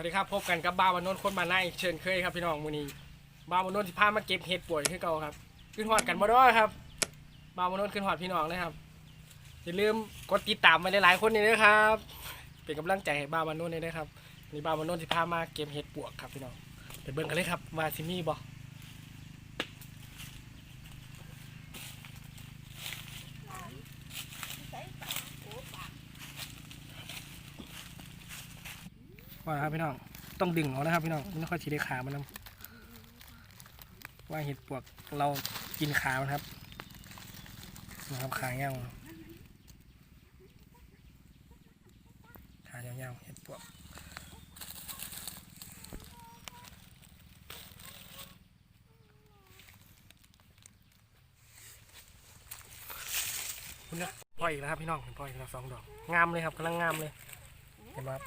วัสดีครับพบกันกับบ้าวันนนท์คนมาไล่เชิญเคยครับพี่น้องมูนีบ้าวันนนท์ที่พามาเก็บเห็ดป่วยขึ้นเก่าครับ ขึ้นหอดกันบ่ด้วยครับบ้าวันนนท์ขึ้นหอดพี่น้องนะครับอย่าลืมกดติดตามมาหลายๆคนนี่นะครับ เป็นกำลังใจให้บ้าวันนนท์เลยนะครับนี่บ้าวันนนท์ที่พามาเก็บเห็ดปวกครับพี่น้องไปเบิ่งกันเลยครับว่าซิมี่บอก ว่าครับพี่น้องต้องดึงเอานะครับพี่น้องไม่ค่อยสีได้ขามันนะว่าเห็ดปวกเรากินขามันครับนะครับขาเงาขายาวๆเห็ดปวกคุณนะพ่ออีกแล้วครับพี่น้องปล่ออีกแล้วสองดอกงามเลยครับกำลังงามเลยเห็นไหมครับ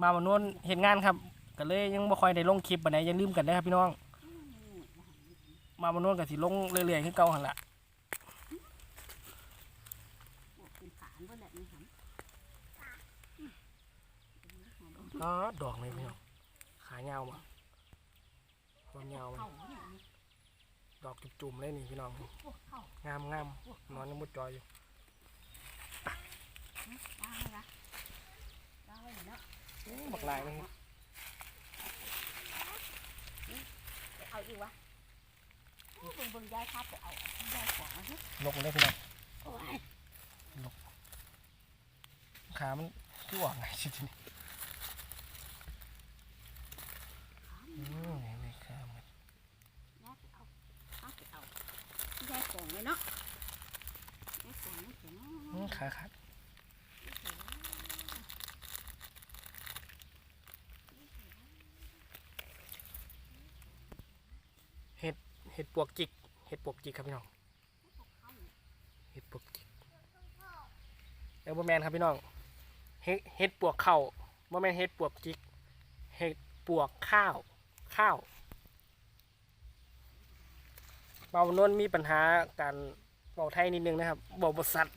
มาวันนู้นเห็นงานครับก็เลยยังบ่ค่อยได้ลงคลิปบันไดยังลืมกันได้ครับพี่น้อง มาวันนู้นก็สิลงเรื่อยๆขึ้นเก่าหันละอ๋อดอกเลยพี่น้องขาเงาวมาความเงาวมดอกจุ่มๆเลยนี่พี่น้องงามงามๆนอนยังมุดจอยอยู่ บักลายเลยครับเอาอีกวะเบิ่งเบิ่งยายครับไปเอายายของมาสิลกเลยพี่น้องโอ้ยขามันคือออกไงชิทีนี้นี่ขามันยายไปเอาเอาไปเอายายของเลยเนาะยายของนี่เสียเนาอืมะขาขาด เห็ดปวกจิก เห็ดปวกจิกครับพี่น้อง เห็ดปวกจิกเอลเบอร์แมนครับพี่น้อง เห็ดปวกเข่าบ่แมนเห็ดปวกจิก เห็ดปวกข้าว ข้าวเบานนท์มีปัญหาการเบาไทยนิดนึงนะครับเบาบสัตว์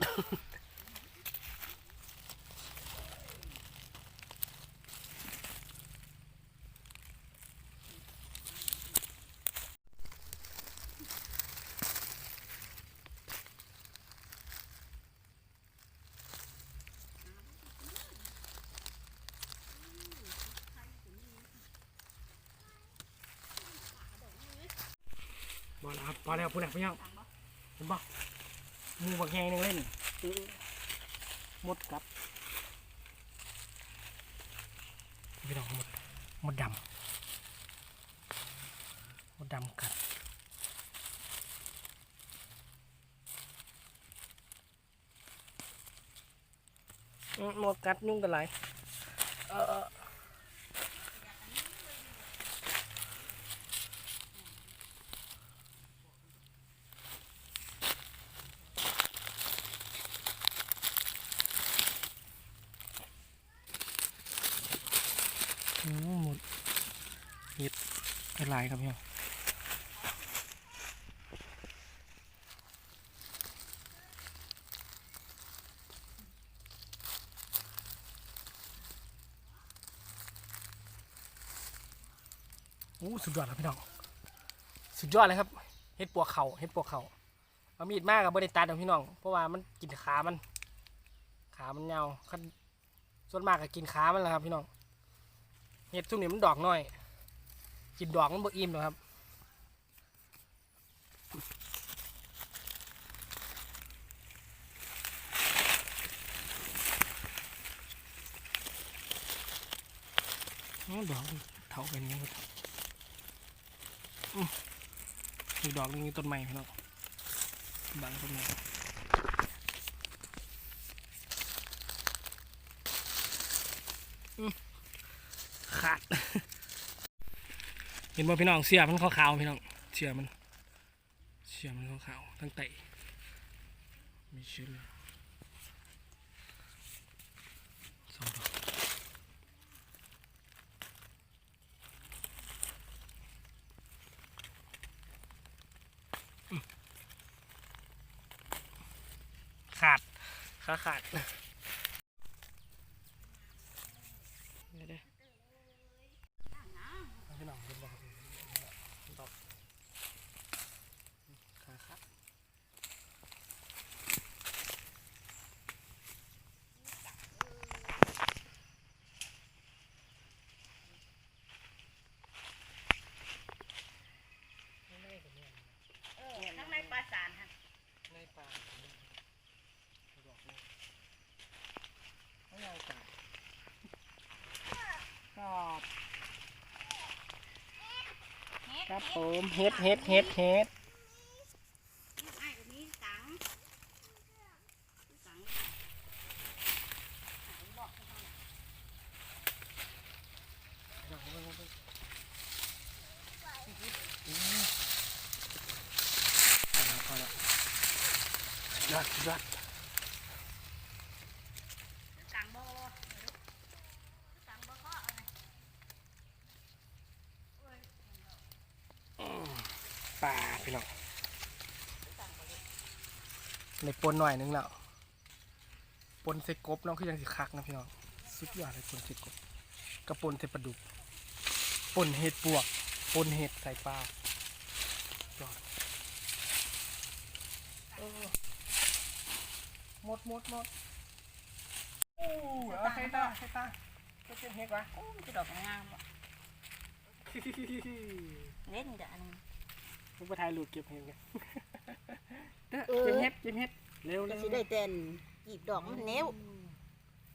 พอแล้วพูดแล้วพี่น้องเห็นบ่หมูบักแหงนึงเล่นหมดกัดพี่น้องหมดหมดดำหมดดำกัดหมดกัดยุ่งกันหลายเออเอมหมด เห็ดเป็นลายครับพี่น้องโอ้สุดยอดครับพี่น้องสุดยอดเลยครับเห็ดปวกเขาเห็ดปวกเขาเอามีดมากกับบริตัดของพี่น้อง เพราะว่ามันกินขามัน ขามันยาวส่วนมากก็กินขามันแหละครับพี่น้องเห็ดซุ่มนี่มันดอกน้อย กินดอกมันบ่อิ่มหรอกครับอื้อดอกมันเถาเป็นอยังไงอืมอีกดอกนึงอยู่ต้นไม้พี่น้องบังต้นไม้ขาด เห็นบ่พี่น้องเสียมันขาวๆพี่น้องเสียมันเสียมันขาวๆตั้งแต่มีเชื้อเลยสองดอกขาดขาขาดยวเดี๋ยวเอาพี่น้องเดี๋ยวบอกบอกขาขาด เออทั้งในปลาสารค่ะ ในป่าดอกเลยไม่เอาจ่าย ครับครับผมเฮ็ดเฮ็ดเฮ็ดเฮ็ดไอ้กับนี้สังสัง พอแล้วยอดยอด สังบ่สังบ่ก็เอา ป่าพี่น้อง ในปนหน่อยนึงแล้วปนเสกบเน้องคือยังสิคักนะพี่น้องสุดยอดเลยปนเสกบกระปนเสปลาดุกปนเห็ดปวกปนเห็ดใส่ปลายอดเออหมดหมดหมดโอ้เอาใส่ตาใส่ตาจะเป็นเห็ดวะโอ้มันจะดอกงามบ่เล่นจ้ะอัน นี้มึงไปถ่ายรูปเก็บเห็ดกันเด้อเก็บเห็ดเก็บเห็ดเร็วก็เร็วสิได้เต้นกีบดอกมันเหนียว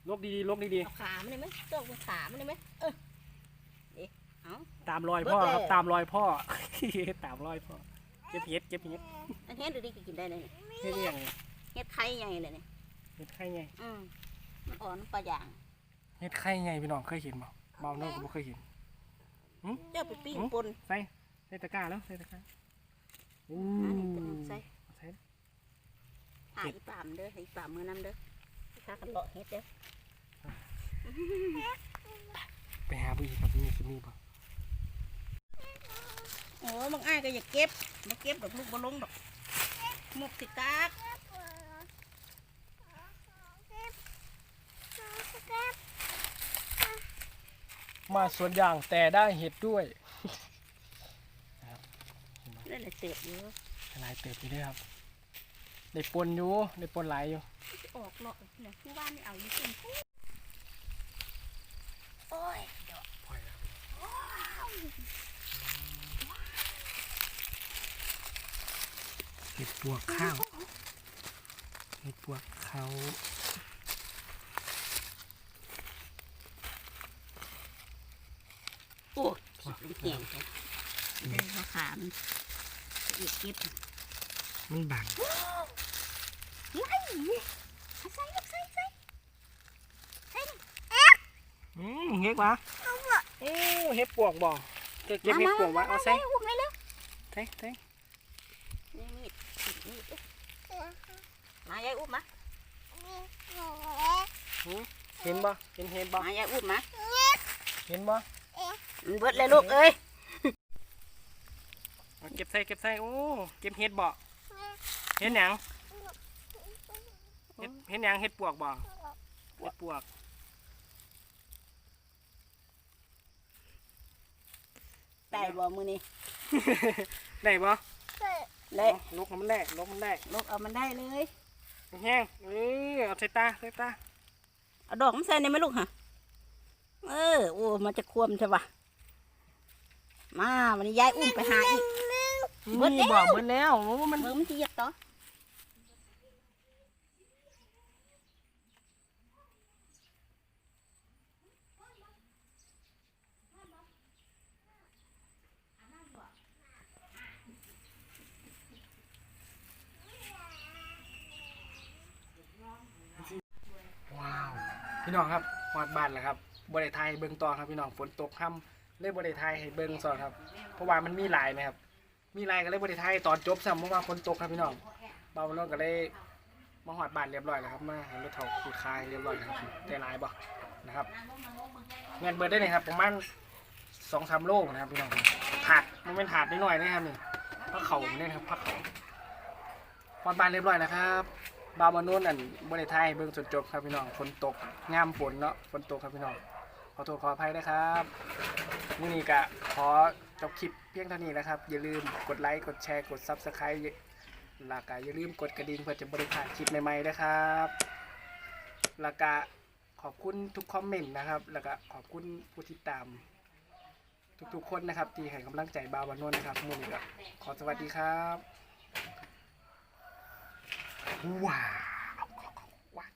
ลบดีๆลบดีเอาขามันได้ไหมดอกมันขามันได้ไหมเออเอ๊ะเอา ๆตามรอยพ่อครับเบิดเลยตามรอยพ่อ ตามรอยพ่อเก็บเห็ดเก็บเห็ดอันเฮ็ดดูดิกินได้เลยนี่เฮ็ดอหย่างเฮ็ดไข่ใหญ่เลยนี่เห็ดไข่ไงอืมมันอ่อนปลาย่างเห็ดไข่ไงพี่น้องเคยเห็นบ่เบาโน้ก็บ่เคยเห็นเจ้าไปปิ้งปนใส่ใส่ตะกร้าแล้วใส่ตะกร้า อู้อันนี้เป็นใส่ใส่หาอีปามเด้อให้อีปามมือน้ำเด้อข้ากันเลาะเฮ็ดเด้อไปหาบุญครับนี่สิมีบ่โอ้บางอ้ายก็อย่าเก็บมาเก็บดอกลูกบ่ลงดอกมุกสิกากมาสวนยางแต่ได้เห็ดด้วย นั่นแหละเสียบอยู่หลายเติบอยู่เด้วยครับ ได้ปนอยู่ได้ปนหลายอยู่ออกเลาะเนี่ยผู้ว่านี่เอาอยู่เป็นโอ้ยดอกปล่อยแล้วเห็ดปวกข้าวเห็ดปวกเขาโอ้ยขีดลงเตียงเลยเดินเขาขามันละเอียดเก็บมันบังไล่เอาใส่ลูกใส่ใส่ใส่ดิอืมเฮ็ดวะโอ้เฮ็ดปวกบ่เก็บเก็บเฮ็ดปวกวะเอาใส่อุ้มเลยเร็วใส่ใส่นี่มีดมีดเอ้ยมายายอุ้มมาเห็นบ่เห็นเห็ดบ่มายายอุ้มมาเห็นบ่มันเบิดเลยลูกเอ้ย เอาเก็บใส่เก็บใส่โอ้เก็บเห็ดบ่เห็นหยังเห็ดเห็นหยังเห็ดปวกบ่เห็ดปวกได้บ่มือนี้ได้บ่เละลกมันแรกลกมันแรกลูกเอามันได้เลยแห้งเออเอาใส่ตาใส่ตาเอาดอกมันใส่ในไหมลูกฮะเออโอ้มันจะควมใช่ปะ มาวันนี้ยายอุ้มไปหาอีกเบิดแล้วบ่เบิดแล้วโอ้มันเบิ่งมันจะเหยียบต่อว้าวพี่น้องครับฮอดบ้านแล้วครับบ่ได้ถ่ายให้เบิ่งต่อครับพี่น้องฝนตกค่ำ เลยบ่ได้ถ่ายให้เบิ่งซอครับ เพราะว่ามันมีหลายนะครับ มีหลายก็เลยบ่ได้ถ่ายตอนจบซ้ำเพราะว่าฝนตกครับพี่น้องเบาลงก็เลยมาฮอดบานเรียบร้อยแล้วครับมาให้รถเฒ่าขูดคายเรียบร้อยแล้วครับได้หลายบ่นะครับเงินเบิดได้เลยครับประมาณ2-3โลนะครับพี่น้องถาดมันเป็นถาดน้อยนะครับนี่พักเขาเนี่ยนะครับพักเขาฮอดบานเรียบร้อยแล้วครับบาวมานนอันบ่ได้ทยเบิ่งจนจบครับพี่น้องฝนตกงามฝนเนาะฝนตกครับพี่น้องขอโทษขออภัยนะครับ มื้อนี้ก็ขอจบคลิปเพียงเท่านี้นะครับ อย่าลืมกดไลค์กดแชร์กด Subscribe แล้วก็อย่าลืมกดกระดิ่งเพื่อจะบ่ได้พลาดคลิปใหม่ๆนะครับแล้วก็ขอบคุณทุกคอมเมนต์นะครับแล้วก็ขอบคุณผู้ติดตาม ทุกๆคนนะครับ ที่ให้กำลังใจบาวานนนะครับมื้อนี้ก็ขอสวัสดีครับว้าวว้าว